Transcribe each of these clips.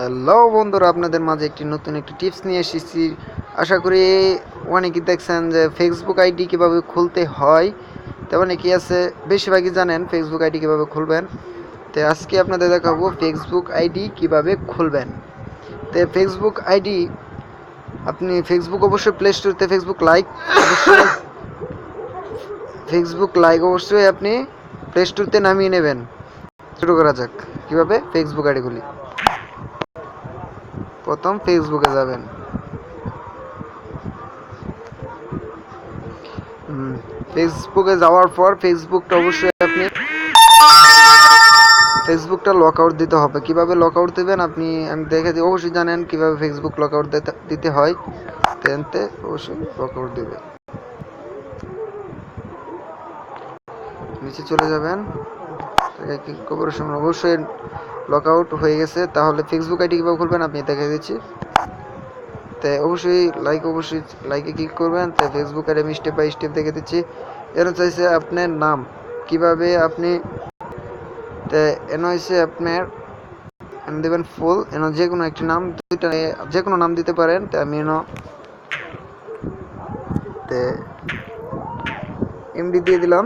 Hello বন্ধুরা, আপনাদের মাঝে একটি নতুন একটি টিপস নিয়ে এসেছি। আশা করি অনেকেই দেখছেন যে ফেসবুক আইডি কীভাবে খুলতে হয় তেমন কি আছে, বেশিরভাগই জানেন ফেসবুক আইডি কীভাবে খুলবেন। তো আজকে আপনাদের দেখাবো ফেসবুক আইডি কীভাবে খুলবেন। তো ফেসবুক আইডি আপনি ফেসবুক অবশ্যই প্লে স্টোরতে ফেসবুক লাইক অবশ্যই ফেসবুক লাইক অবশ্যই আপনি প্লে স্টোরতে নামিয়ে নেবেন। শুরু করা যাক, কীভাবে ফেসবুক আইডি খুলি। প্রথম ফেসবুকে যাবেন। ফেসবুকে যাওয়ার পর ফেসবুকটা অবশ্যই আপনি ফেসবুকটা লক আউট দিতে হবে। কীভাবে লক আউট দেবেন আপনি, আমি দেখে দিই অবশ্যই জানেন কীভাবে ফেসবুক লক আউট দিতে হয়। টেনতে অবশ্যই লক আউট দেবে। নিচে চলে যাবেন। অবশ্যই লক আউট হয়ে গেছে, তাহলে ফেসবুক আইডি কীভাবে খুলবেন আপনি দেখে দিচ্ছি। তো অবশ্যই লাইক অবশ্যই লাইকে ক্লিক করবেন, তো ফেসবুক আইডি আমি স্টেপ বাই স্টেপ দেখে দিচ্ছি। এর চাইছে আপনার নাম, কীভাবে আপনি এন হয়েছে আপনার দেবেন ফুল এন যে কোনো একটি নাম, দুইটা যে কোনো নাম দিতে পারেন, তো আমি এন এমডি দিয়ে দিলাম।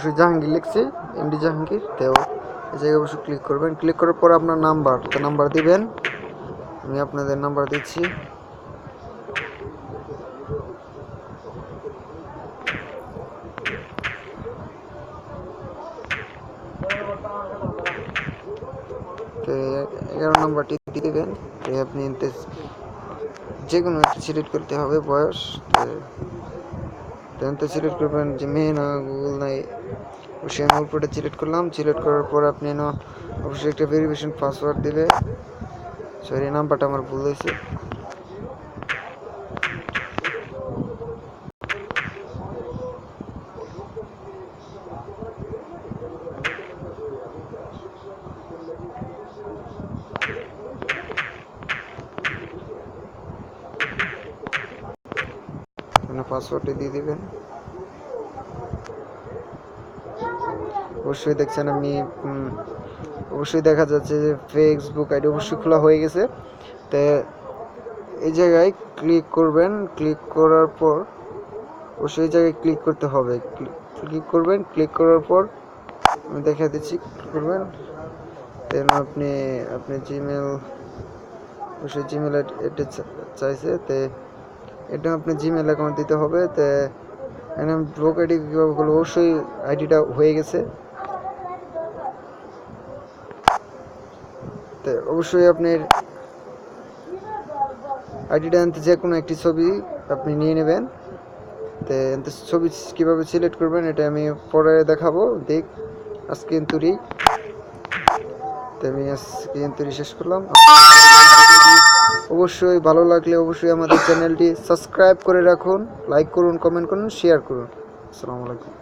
অবশ্যই জাহাঙ্গীর লিখছি এমডি জাহাঙ্গীর, তো এই জায়গায় অবশ্যই ক্লিক করবেন। ক্লিক করার পর আপনার নাম্বার তো নাম্বার দিবেন। আমি আপনাদের নাম্বার দিচ্ছি। এগারো নাম্বারটি দিবেন আপনি যে কোনো সিলেক্ট করতে হবে, বয়স তো সিলেক্ট করবেন যে মেয়ে না গুগল নাই। অবশ্যই আমি অল্পটা সিলেক্ট করলাম। সিলেক্ট করার পর আপনি না, অবশ্যই একটা ভেরিফিকেশন পাসওয়ার্ড দেবে। সরি নাম্বারটা আমার ভুল হয়েছে আপনার পাসওয়ার্ডটি দিয়ে দিবেন অবশ্যই দেখছেন আমি অবশ্যই দেখা যাচ্ছে যে ফেসবুক আইডি অবশ্যই খোলা হয়ে গেছে তো এই জায়গায় ক্লিক করবেন ক্লিক করার পর অবশ্যই এই জায়গায় ক্লিক করতে হবে ক্লিক করবেন ক্লিক করার পর আমি দেখা দিচ্ছি ক্লিক করবেন দেন আপনি আপনি জিমেল অবশ্যই জিমেল চাইছে তো এটা আপনার জিমেল অ্যাকাউন্ট দিতে হবে, তো এখানে ব্লক আইডি কীভাবে করব অবশ্যই আইডিটা হয়ে গেছে। তো অবশ্যই আপনার আইডিটা আনতে যে কোনো একটি ছবি আপনি নিয়ে নেবেন। তো ছবি কীভাবে সিলেক্ট করবেন এটা আমি পরে দেখাবো। দেখ, আজকে তো আমি আজকে এন্তুরি শেষ করলাম। অবশ্যই ভালো লাগলে অবশ্যই আমাদের চ্যানেলটি সাবস্ক্রাইব করে রাখুন লাইক করুন কমেন্ট করুন শেয়ার করুন। আসসালামু আলাইকুম।